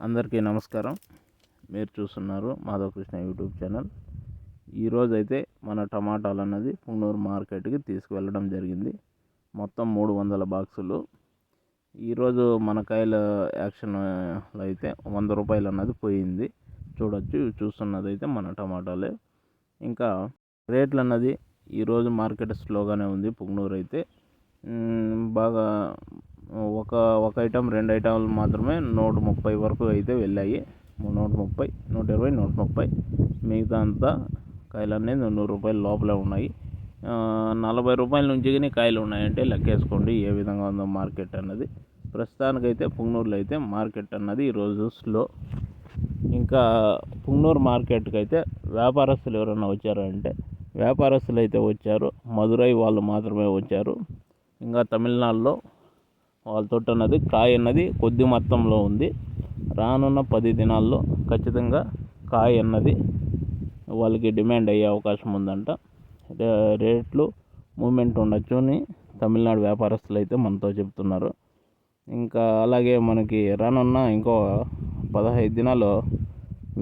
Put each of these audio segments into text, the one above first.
అందరికీ నమస్కారం. మీరు చూస్తున్నారు మాధవకృష్ణ యూట్యూబ్ ఛానల్. ఈరోజు అయితే మన టమాటాలు అన్నది పుంగనూరు మార్కెట్కి తీసుకువెళ్ళడం జరిగింది. మొత్తం మూడు వందల బాక్సులు. ఈరోజు మన కాయల యాక్షన్లో అయితే వంద రూపాయలు అన్నది పోయింది. చూడొచ్చు చూస్తున్నది అయితే మన టమాటాలే. ఇంకా రేట్లు అన్నది ఈరోజు మార్కెట్ స్లోగానే ఉంది పుంగనూరు అయితే. బాగా ఒక ఒక ఐటమ్ రెండు ఐటమ్లు మాత్రమే నూట ముప్పై వరకు అయితే వెళ్ళాయి. నూట ముప్పై నూట ఇరవై నూట ముప్పై. మిగతా అంతా కాయలు అనేది నూరు రూపాయల లోపలే ఉన్నాయి. నలభై రూపాయల నుంచి కానీ కాయలు ఉన్నాయంటే లెక్కేసుకోండి ఏ విధంగా ఉందో మార్కెట్ అన్నది. ప్రస్తుతానికైతే పుంగనూరులో అయితే మార్కెట్ అన్నది ఈరోజు స్లో. ఇంకా పుంగనూరు మార్కెట్కి అయితే వ్యాపారస్తులు ఎవరైనా వచ్చారంటే వ్యాపారస్తులు అయితే వచ్చారు. మదురై వాళ్ళు మాత్రమే వచ్చారు. ఇంకా తమిళనాడులో వాళ్ళ తోట అన్నది కాయ అన్నది కొద్ది మొత్తంలో ఉంది. రానున్న పది దినాల్లో ఖచ్చితంగా కాయ అన్నది వాళ్ళకి డిమాండ్ అయ్యే అవకాశం ఉందంట. రేట్లు మూమెంట్ ఉండొచ్చు అని తమిళనాడు వ్యాపారస్తులు అయితే మనతో చెప్తున్నారు. ఇంకా అలాగే మనకి రానున్న ఇంకో పదహైదు దినాలు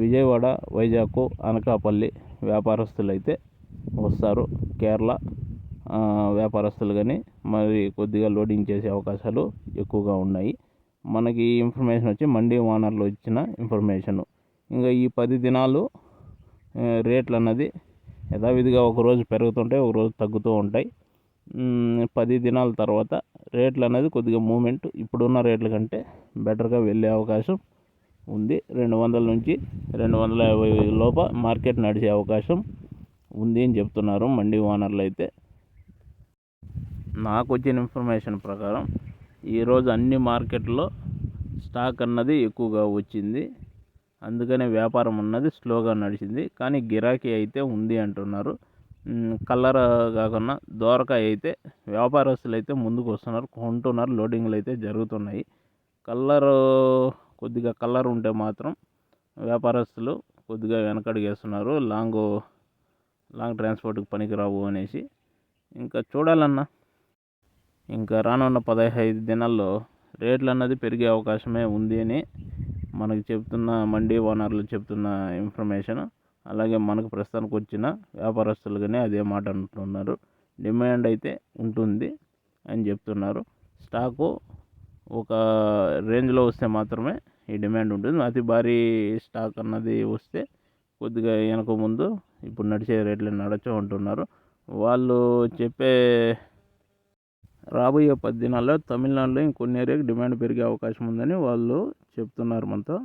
విజయవాడ వైజాగ్ అనకాపల్లి వ్యాపారస్తులు అయితే వస్తారు. కేరళ వ్యాపారస్తులు కానీ మరి కొద్దిగా లోడింగ్ చేసే అవకాశాలు ఎక్కువగా ఉన్నాయి. మనకి ఈ ఇన్ఫర్మేషన్ వచ్చి మండీ ఓనర్లు ఇచ్చిన ఇన్ఫర్మేషన్ ఇంకా ఈ పది దినాలు రేట్లు అన్నది యథావిధిగా ఒకరోజు పెరుగుతుంటాయి ఒకరోజు తగ్గుతూ ఉంటాయి. పది దినాల తర్వాత రేట్లు అనేది కొద్దిగా మూమెంట్ ఇప్పుడున్న రేట్ల కంటే బెటర్గా వెళ్ళే అవకాశం ఉంది. రెండు వందల నుంచి రెండు వందల యాభై లోప మార్కెట్ నడిచే అవకాశం ఉంది అని చెప్తున్నారు మండీ ఓనర్లు అయితే. నాకు వచ్చిన ఇన్ఫర్మేషన్ ప్రకారం ఈరోజు అన్ని మార్కెట్లో స్టాక్ అన్నది ఎక్కువగా వచ్చింది. అందుకనే వ్యాపారం అన్నది స్లోగా నడిచింది. కానీ గిరాకీ అయితే ఉంది అంటున్నారు. కలర్ కాకుండా దోరకాయ అయితే వ్యాపారస్తులు అయితే ముందుకు వస్తున్నారు. కొంటున్నారు. లోడింగ్లు అయితే జరుగుతున్నాయి. కలర్ కొద్దిగా కలర్ ఉంటే మాత్రం వ్యాపారస్తులు కొద్దిగా వెనకడుగేస్తున్నారు. లాంగ్ లాంగ్ ట్రాన్స్పోర్ట్కి పనికిరావు అనేసి. ఇంకా చూడాలన్నా. ఇంకా రానున్న పదహైదు దినాల్లో రేట్లు అన్నది పెరిగే అవకాశమే ఉంది అని మనకు చెప్తున్న మండీ ఓనర్లు చెప్తున్న ఇన్ఫర్మేషన్. అలాగే మనకు ప్రస్తుతానికి వచ్చిన వ్యాపారస్తులు కానీ అదే మాట అంటున్నారు. డిమాండ్ అయితే ఉంటుంది అని చెప్తున్నారు. స్టాకు ఒక రేంజ్లో వస్తే మాత్రమే ఈ డిమాండ్ ఉంటుంది. అతి భారీ స్టాక్ అన్నది వస్తే కొద్దిగా వెనక ముందు ఇప్పుడు నడిచే రేట్లు నడచు అంటున్నారు. వాళ్ళు చెప్పే రాబోయే పది దినాల్లో తమిళనాడులో ఇంకొన్ని ఏరియాకి డిమాండ్ పెరిగే అవకాశం ఉందని వాళ్ళు చెప్తున్నారు మనతో.